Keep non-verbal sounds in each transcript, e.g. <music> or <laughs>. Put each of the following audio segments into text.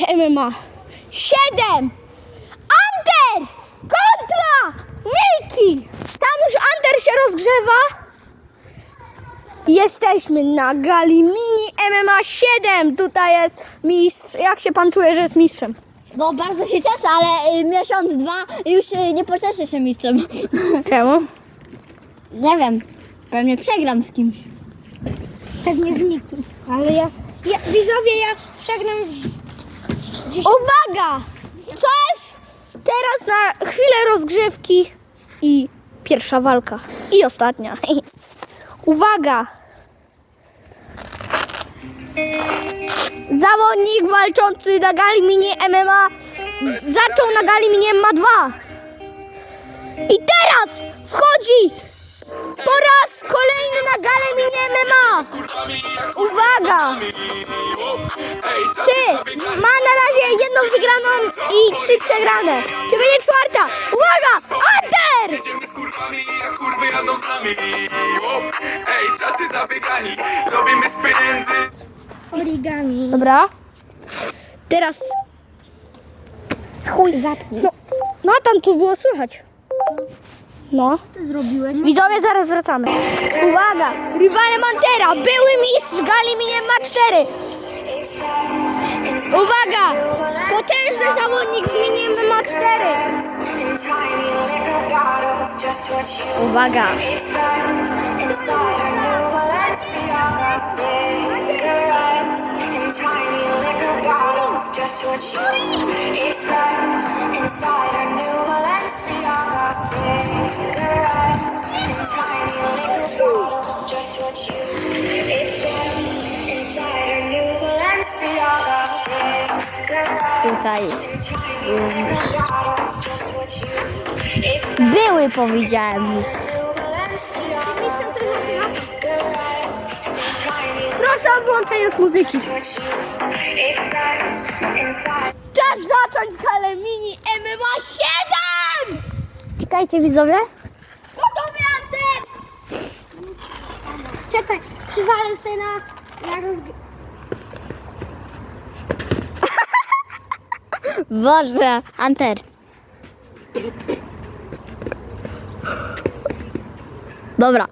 MMA 7 Under kontra Miki! Tam już Under się rozgrzewa. Jesteśmy na gali mini MMA 7. Tutaj jest mistrz. Jak się pan czuje, że jest mistrzem? No bardzo się cieszę, ale y, miesiąc, dwa już y, nie pocieszę się mistrzem. <laughs> Czemu? nie wiem, pewnie przegram z kimś. Pewnie z Miki. Ale ja, ja widzowie, ja przegram z... Uwaga! Co jest teraz na chwilę rozgrzewki i pierwsza walka. I ostatnia. <laughs> Uwaga! Zawodnik walczący na gali mini MMA zaczął na gali mini MMA 2. I teraz wchodzi po raz kolejny na galę mini MMA. Uwaga! Czy ma na razie jedną wygraną i trzy przegrane? Czy będzie czwarta? Uwaga! Under! Jedziemy z kurwami, a kurwy jadą z nami O, Ej, tacy zabiegani Robimy z pieniędzy Origami. Dobra. Teraz. Chuj zapnij. No, no a tam tu było słychać. No. Ty zrobiłeś? Widzowie, zaraz wracamy. Uwaga! Rywale Mantera, były mistrz gali mini ma 4. Uwaga! Potężny zawodnik z mini ma 4. in tiny liquor bottles, just what you Uwaga! Just what you expect. Inside her new Balenciaga cigarettes, in tiny bottles, just what you expect. Inside her new Balenciaga. Tutaj. in tiny liquor bottles, just what you expect. Były, powiedziałem już. O włączenie już muzyki. Czas zacząć galę mini MMA 7! Czekajcie widzowie. Gotowy Antek! Czekaj, przywalę sobie na, na rozg... <laughs> Boże, Anter. Dobra,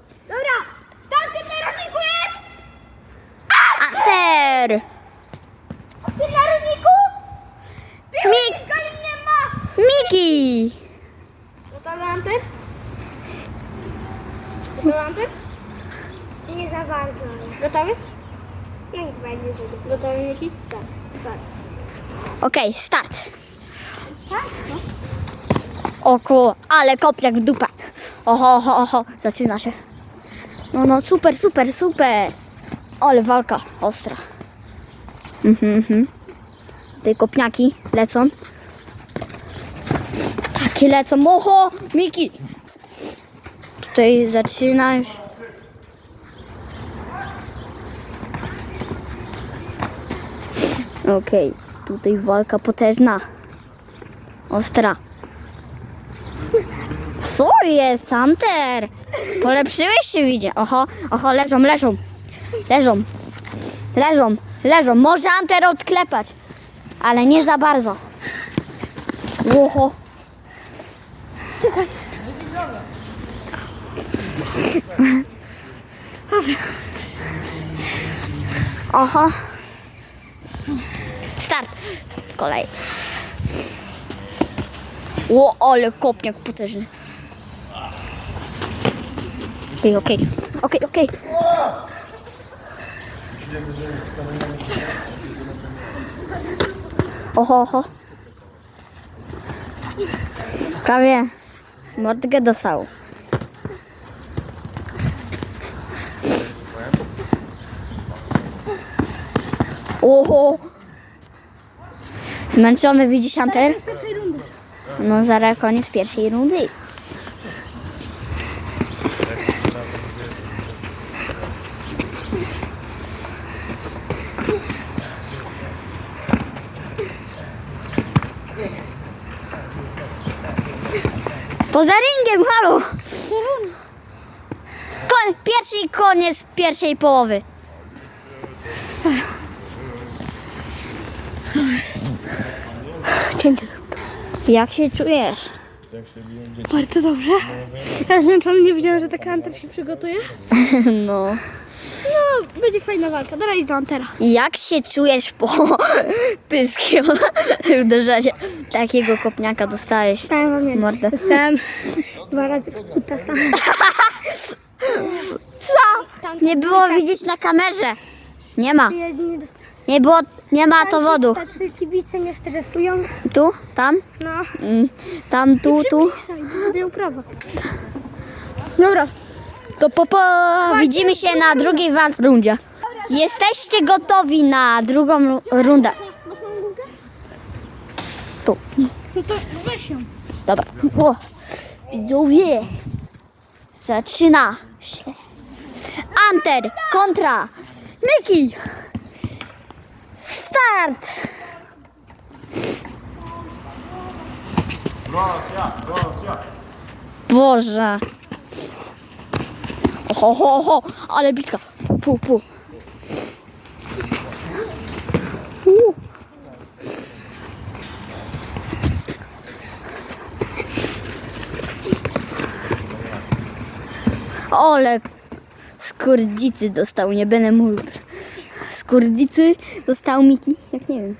w tamtym narożniku jest! Tym narożniku? Mik- nie ma! Miki! Gotowy Antek? Gotowy Antek? Nie za bardzo. Gotowy? No i będzie, że gotowy Miki? Tak, tak. Okej, start. Tak? No. Oko, ale kopniak w dupę. Oho, oho, oho, zaczyna się. No, no, super, super, super. Ale walka ostra. Mhm, mhm. Te kopniaki lecą. Takie lecą. Oho, Miki. Tutaj zaczyna już. Okej, tutaj walka potężna. Ostra. Co jest, Hunter? Polepszyłeś się, widzę. Oho, oho, leżą, leżą. Leżą. Leżą, leżą. Może Hunter odklepać, ale nie za bardzo. Oho. Oho. Start. Kolej. O, ale kopniak potężny. Okej, okej. Okej, okej. Oho, oho. Prawie mordkę dostał. Oho. Zmęczony widzisz, Hunter? Rundy. No zaraz koniec pierwszej rundy. Poza ringiem, halo! Koń, pierwszy koniec pierwszej połowy. Jak się czujesz? Bardzo dobrze. <laughs> Ja zmęczony, nie wiedziałem, że taka Anter się przygotuje. <laughs> No. No, będzie fajna walka. Dalej do Antera. Jak się czujesz po <laughs> pyskiem uderzeniu? Takiego kopniaka dostałeś. Powiem wam jedno. Mordę. Dostałem dwa razy w kutasa. Co? Nie było widzieć na kamerze. Nie ma. Ja nie dostałem. Nie było, nie ma to wodu. Tacy kibice mnie stresują. Tu, tam, No. mm, tam, tu, tu. Będę prawa. Dobra. To po, po. Widzimy się na drugiej rundzie. Jesteście gotowi na drugą ru- rundę. Masz małą gumkę? Tu. No to weź ją. Dobra. O, widzowie. Zaczyna się. Anter kontra Miki. Start. Boże. Oho, ho, ho, ale bitka. Pu, pu. Ole, skurdzicy dostał, nie będę mówił. Skurdzicy dostał Miki, jak nie wiem.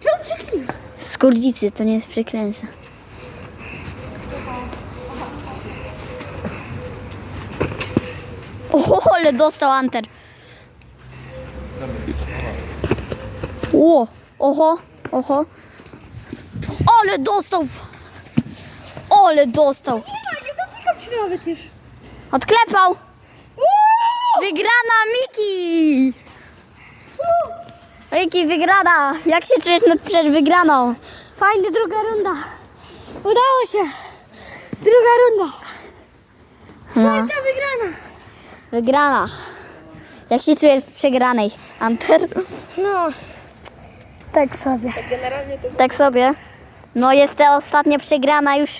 Czemu przeklinasz? Skurdzicy to nie jest przeklęsa. O, ale dostał Anter. O, oho, oho. Ale dostał. Ale dostał. Nie, nie dotykam cię nawet już. Odklepał. Wygrana Miki. Miki wygrana. Jak się czujesz na- przed wygraną? Fajnie, druga runda. Udało się. Druga runda. No, Czwarta wygrana. wygrana. Jak się czujesz w przegranej? Anter? No. Tak sobie. Tak sobie. No jest ta ostatnia przegrana już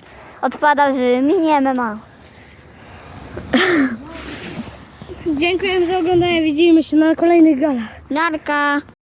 odpada, że minie MMA. Dziękujemy za oglądanie. Widzimy się na kolejnych galach. Narka.